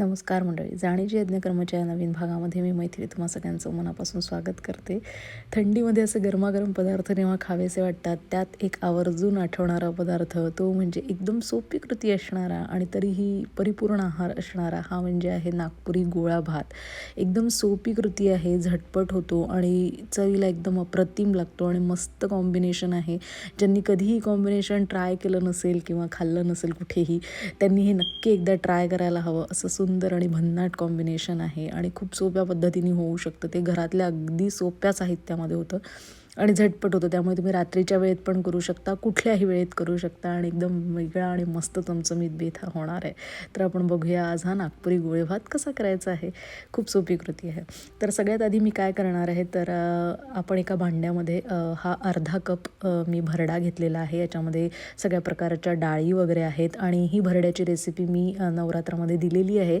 नमस्कार मंडळी. जाणीची यज्ञकर्माच्या या नवीन भागामध्ये मी मैत्री तुम्हा सगळ्यांचं मनापासून स्वागत करते. थंडीमध्ये असे गरमागरम पदार्थ जेव्हा खावेसे वाटतात त्यात एक आवर्जून आठवणारा पदार्थ तो म्हणजे एकदम सोपी कृती असणारा आणि तरीही परिपूर्ण आहार असणारा हा म्हणजे आहे नागपुरी गोळा भात. एकदम सोपी कृती आहे झटपट होतो आणि चवीला एकदम अप्रतिम लागतो आणि मस्त कॉम्बिनेशन आहे. ज्यांनी कधीही कॉम्बिनेशन ट्राय केलं नसेल किंवा खाल्लं नसेल कुठेही त्यांनी हे नक्की एकदा ट्राय करायला हवं असं सुंदर आणि भन्नाट कॉम्बिनेशन आहे आणि खूप सोप्या पद्धतीने होऊ शकतं. ते घरातल्या अगदी सोप्या साहित्यामध्ये होतं. आणि झटपट होतं. त्यामुळे तुम्ही रात्रीच्या वेळेत पण करू शकता कुठल्याही वेळेत करू शकता आणि एकदम वेगळा आणि मस्त तुमचं बेत हा होणार आहे. तर आपण बघूया आज हा नागपुरी गोळे भात कसा करायचा आहे. खूप सोपी कृती आहे. तर सगळ्यात आधी मी काय करणार आहे तर आपण एका भांड्यामध्ये हा अर्धा कप मी भरडा घेतलेला आहे. याच्यामध्ये सगळ्या प्रकारच्या डाळी वगैरे आहेत आणि ही भरड्याची रेसिपी मी नवरात्रामध्ये दिलेली आहे.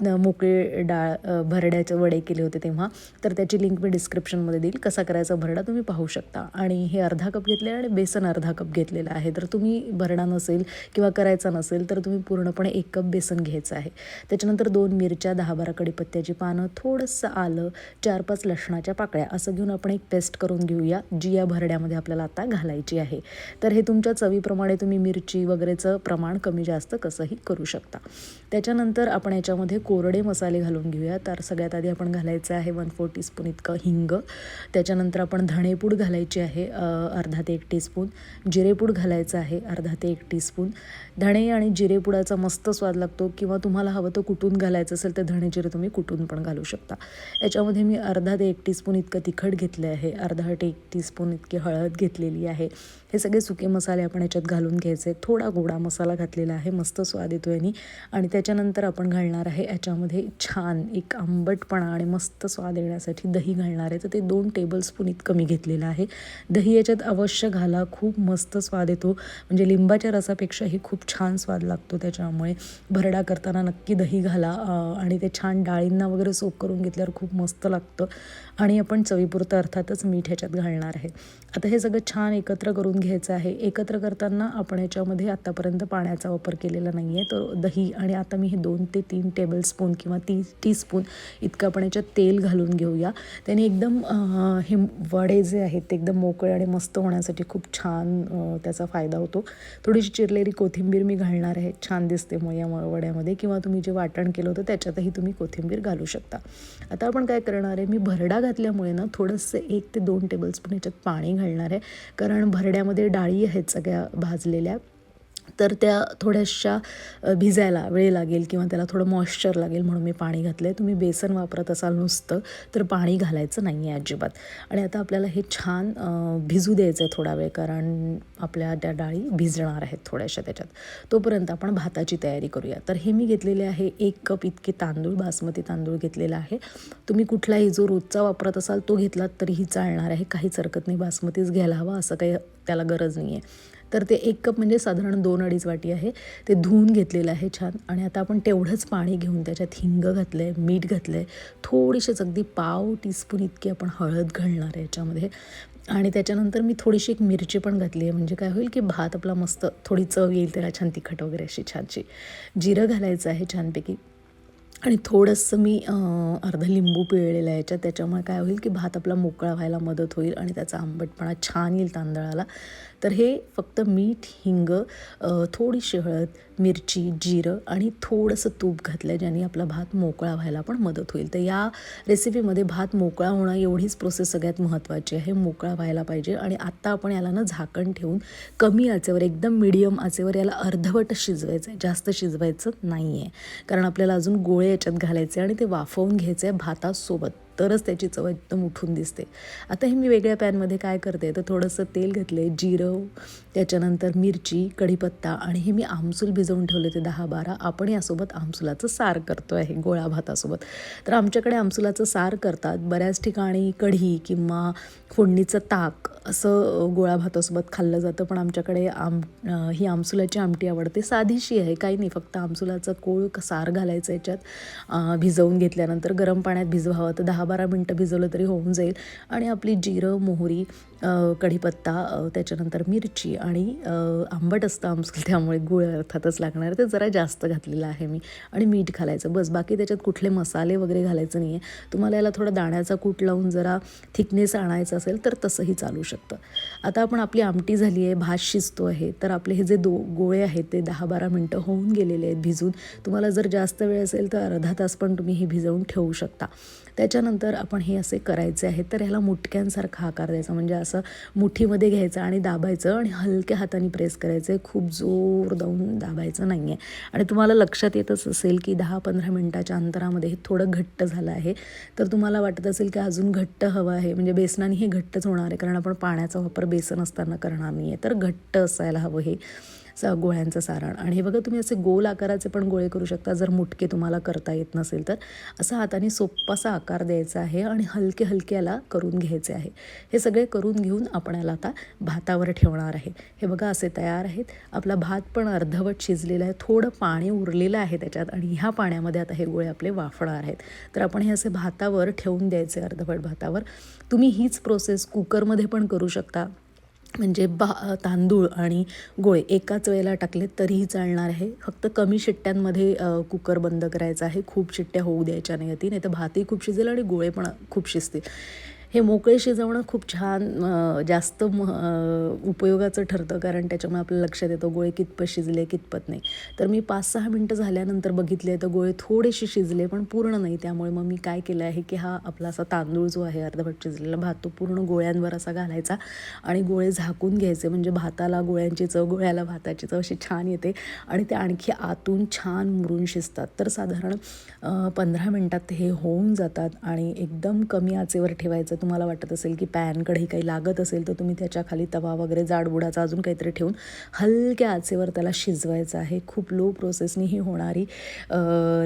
मोकळी डाळ भरड्याचे वडे केले होते तेव्हा. तर त्याची लिंक मी डिस्क्रिप्शनमध्ये देईल. कसा करायचा भरडा तुम्ही पाहू शकता. आणि हे अर्धा कप घेतले आणि बेसन अर्धा कप घेतलेला आहे. तर तुम्ही भरडा नसेल किंवा करायचा नसेल तर तुम्ही पूर्णपणे एक कप बेसन घ्यायचं आहे. त्याच्यानंतर दोन मिरच्या दहा बारा कडीपत्त्याची पानं थोडंसं आलं चार पाच लसणाच्या पाकळ्या असं घेऊन आपण एक पेस्ट करून घेऊया जी या भरड्यामध्ये आपल्याला आता घालायची आहे. तर हे तुमच्या चवीप्रमाणे तुम्ही मिरची वगैरेचं प्रमाण कमी जास्त कसंही करू शकता. त्याच्यानंतर आपण याच्यामध्ये कोरडे मसाले घालून घेऊया. तर सगळ्यात आधी आपण घालायचं आहे वन फोर टीस्पून इतकं हिंग. त्याच्यानंतर आपण धणेपूड घालायची आहे अर्धा ते एक टीस्पून जिरेपूड घालायचं आहे अर्धा ते एक टीस्पून धणे आणि जिरेपुडाचा मस्त स्वाद लागतो किंवा तुम्हाला हवं तर कुटून घालायचं असेल तर धणे जिरे तुम्ही कुटून पण घालू शकता. याच्यामध्ये मी अर्धा ते एक टीस्पून इतकं तिखट घेतलं आहे. अर्धा ते एक टीस्पून इतकी हळद घेतलेली आहे. हे सगळे सुके मसाले आपण याच्यात घालून घ्यायचे. थोडा गोडा मसाला घातलेला आहे. मस्त स्वाद येतो यांनी आणि त्याच्यानंतर आपण घालणार आहे याच्यामध्ये छान एक आंबटपणा आणि मस्त स्वाद येण्यासाठी दही घालणार आहे. तर ते दोन टेबलस्पून इतकं मी घेतलेलं आहे. दही याच्यात अवश्य घाला. खूप मस्त स्वाद येतो. म्हणजे लिंबाच्या रसापेक्षाही खूप छान स्वाद लागतो त्याच्यामुळे. भरडा करताना नक्की दही घाला. आणि ते छान डाळींना वगैरे सोप करून घेतल्यावर खूप मस्त लागतं. आणि आपण चवीपुरतं अर्थातच मीठ ह्याच्यात घालणार आहे. आता हे सगळं छान एकत्र करून घ्यायचं आहे. एकत्र करताना आपण याच्यामध्ये आत्तापर्यंत पाण्याचा वापर केलेला नाही आहे तर दही आणि आता मी हे दोन ते तीन टेबलस्पून किंवा ती टीस्पून इतकं आपण याच्यात तेल घालून घेऊया. त्याने एकदम हे वडे जे आहेत ते एकदम मोकळे आणि मस्त होण्यासाठी खूप छान त्याचा फायदा होतो. थोडीशी चिरलेली कोथिंबीर मी घालणार आहे. छान दिसते मग या वड्यामध्ये किंवा तुम्ही जे वाटण केलं होतं त्याच्यातही तुम्ही कोथिंबीर घालू शकता. आता आपण काय करणार आहे मी भरडा घातल्यामुळे ना थोडंसं एक ते दोन टेबलस्पून याच्यात पाणी घालणार आहे. कारण भरड्यामध्ये डाळी आहेत सगळ्या भाजलेल्या. तर त्या थोड्याशा भिजायला वेळ लागेल किंवा त्याला थोडं मॉइश्चर लागेल म्हणून मी पाणी घातलं आहे तुम्ही बेसन वापरत असाल नुसतं तर पाणी घालायचं नाही आहे अजिबात. आणि आता आपल्याला हे छान भिजू द्यायचं आहे थोडा वेळ कारण आपल्या त्या डाळी भिजणार आहेत थोड्याशा त्याच्यात. तोपर्यंत आपण भाताची तयारी करूया. तर हे मी घेतलेले आहे एक कप इतके तांदूळ बासमती तांदूळ घेतलेला आहे. तुम्ही कुठलाही जो रोजचा वापरत असाल तो घेतलात तरीही चालणार आहे. काहीच हरकत नाही. बासमतीच घ्यायला हवा असं काही त्याला गरज नाही आहे तर ते एक कप म्हणजे साधारण दोन अडीच वाटी आहे. ते धुवून घेतलेलं आहे छान. आणि आता आपण तेवढंच पाणी घेऊन त्याच्यात हिंग घातलं आहे मीठ घातलं आहे थोडीशीच अगदी पाव टीस्पून इतकी आपण हळद घालणार आहे याच्यामध्ये. आणि त्याच्यानंतर मी थोडीशी एक मिरची पण घातली आहे म्हणजे काय होईल की भात आपला मस्त थोडी चव येईल त्याला छान तिखट वगैरे अशी छानशी. जिरं घालायचं आहे छानपैकी. आणि थोडंसं मी अर्धा अर्धं लिंबू पिळलेलं आहे याच्यात. त्याच्यामुळे काय होईल की भात आपला मोकळा व्हायला मदत होईल आणि त्याचा आंबटपणा छान येईल तांदळाला. तर हे फक्त मीठ हिंग थोडीशी हळद मिरची जिरं आणि थोडंसं तूप घातलं ज्याने आपला भात मोकळा व्हायला पण मदत होईल. तर या रेसिपीमध्ये भात मोकळा होणं एवढीच प्रोसेस सगळ्यात महत्त्वाची आहे. मोकळा व्हायला पाहिजे आणि आत्ता आपण याला ना झाकण ठेवून कमी आचेवर एकदम मिडियम आचेवर याला अर्धवट शिजवायचं आहे जास्त शिजवायचं नाही आहे कारण आपल्याला अजून गोळे याच्यात घालायचे आणि ते वाफवून घ्यायचं आहे भातासोबत. तरच त्याची चव एकदम उठून दिसते. आता हे मी वेगळ्या पॅनमध्ये काय करते तर थोडंसं तेल घेतले जिरं त्याच्यानंतर मिरची कढीपत्ता आणि हे मी आमसूल भिजवून ठेवले ते दहा बारा आपण यासोबत आमसुलाचं सार करतो आहे गोळा भातासोबत. तर आमच्याकडे आमसुलाचं सार करतात. बऱ्याच ठिकाणी कढी किंवा फोडणीचं ताक असं गोळा भातासोबत खाल्लं जातं. पण आमच्याकडे आम ही आमसुलाची आमटी आवडते. साधीशी आहे काही नाही. फक्त आमसुलाचं कोळ क- सार घालायचं याच्यात. भिजवून घेतल्यानंतर गरम पाण्यात भिजवावं. तर दहा दहा बारा मिनटं भिजवलं तरी होऊन जाईल. आणि आपली जिरं मोहरी कढीपत्ता त्याच्यानंतर मिरची आणि आंबट असतं आमचं त्यामुळे गुळ अर्थातच लागणार ते जरा जास्त घातलेलं आहे मी. आणि मीठ घालायचं. बस बाकी त्याच्यात कुठले मसाले वगैरे घालायचं नाही आहे तुम्हाला याला थोडा दाण्याचा कूट लावून जरा थिकनेस आणायचा असेल तर तसंही चालू शकतं. आता आपण आपली आमटी झाली आहे भात शिजतो आहे तर आपले हे जे दो गोळे आहेत ते दहा बारा मिनटं होऊन गेलेले आहेत भिजून. तुम्हाला जर जास्त वेळ असेल तर अर्धा तास पण तुम्ही हे भिजवून ठेवू शकता. त्याच्यानंतर आपण हे असे करायचे आहे तर ह्याला मुटक्यांसारखा आकार द्यायचा. म्हणजे असं मुठीमध्ये घ्यायचं आणि दाबायचं आणि हलक्या हाताने प्रेस करायचं. आहे खूप जोर दावून दाबायचं नाही आहे आणि तुम्हाला लक्षात येतच असेल की दहा पंधरा मिनटाच्या अंतरामध्ये हे थोडं घट्ट झालं आहे. तर तुम्हाला वाटत असेल की अजून घट्ट हवं आहे. म्हणजे बेसनाने हे घट्टच होणार आहे. कारण आपण पाण्याचा वापर बेसन असताना करणार नाही आहे तर घट्ट असायला हवं हे. स गोळ्यांचं सारण. आणि हे बघा तुम्ही असे गोल आकाराचे पण गोळे करू शकता जर मुटके तुम्हाला करता येत नसेल तर. असा हाताने सोप्पासा आकार द्यायचा आहे आणि हलके हलक्याला करून घ्यायचे आहे. हे सगळे करून घेऊन आपण याला आता भातावर ठेवणार आहे. हे बघा असे तयार आहेत. आपला भात पण अर्धवट शिजलेला आहे. थोडं पाणी उरलेलं आहे त्याच्यात आणि ह्या पाण्यामध्ये आता हे गोळे आपले वाफणार आहेत. तर आपण हे असे भातावर ठेवून द्यायचे अर्धवट भातावर. तुम्ही हीच प्रोसेस कुकरमध्ये पण करू शकता. म्हणजे बा तांदूळ आणि गोळे एकाच वेळेला टाकले तरीही चालणार आहे. फक्त कमी शिट्ट्यांमध्ये कुकर बंद करायचा आहे. खूप शिट्ट्या होऊ द्यायच्या नाही ती नाही तर भातही खूप शिजेल आणि गोळे पण खूप शिजतील. हे मोकळे शिजवणं खूप छान जास्त म उपयोगाचं ठरतं कारण त्याच्यामुळे आपल्याला लक्षात येतं गोळे कितपत शिजले कितपत नाही. तर मी पाच सहा मिनटं झाल्यानंतर बघितले तर गोळे थोडेसे शिजले पण पूर्ण नाही. त्यामुळे मग मी काय केलं आहे की हा आपला असा तांदूळ जो आहे अर्धवट शिजलेला भात तो पूर्ण गोळ्यांवर असा घालायचा आणि गोळे झाकून घ्यायचे. म्हणजे भाताला गोळ्यांची चव गोळ्याला भाताची चव अशी छान येते आणि ते आणखी आतून छान मुरून शिजतात. तर साधारण पंधरा मिनटात हे होऊन जातात आणि एकदम कमी आचेवर ठेवायचं. तुम्हाला वाटत असेल की पॅन कढई काही लागत असेल तर तुम्ही त्याच्याखाली तवा वगैरे जाडबुडाचा अजून काहीतरी ठेवून हलक्या आचेवर त्याला शिजवायचं आहे. खूप लो प्रोसेसनी ही होणारी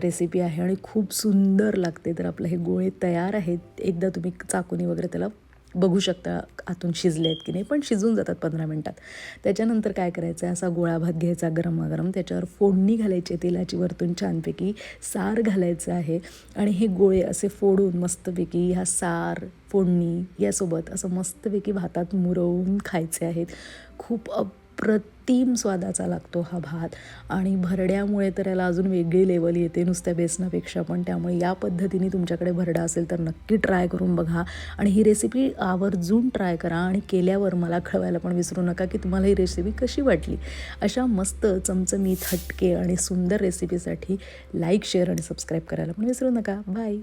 रेसिपी आहे आणि खूप सुंदर लागते. तर आपलं हे गोळे तयार आहेत. एकदा तुम्ही चाकूनी वगैरे त्याला बघू शकता आतून शिजले आहेत की नाही पण शिजून जातात पंधरा मिनटात. त्याच्यानंतर काय करायचं आहे असा गोळा भात घ्यायचा गरमागरम त्याच्यावर फोडणी घालायची आहे तेलाची वरतून छानपैकी सार घालायचं आहे आणि हे गोळे असे फोडून मस्तपैकी ह्या सार फोडणी यासोबत असं मस्तपैकी भातात मुरवून खायचे आहेत. खूप अप्रतिम स्वादाचा लागतो हा भात. आणि भरड्यामुळे तर याला अजून वेगळी लेवल येते नुसत्या बेसनापेक्षा. पण त्यामुळे या पद्धतीने तुमच्याकडे भरडा असेल तर नक्की ट्राय करून बघा. आणि ही रेसिपी आवर्जून ट्राय करा. आणि केल्यावर मला कळवायला पण विसरू नका की तुम्हाला ही रेसिपी कशी वाटली. अशा मस्त चमचमीत हटके आणि सुंदर रेसिपीसाठी लाईक शेअर आणि सबस्क्राईब करायला पण विसरू नका. बाय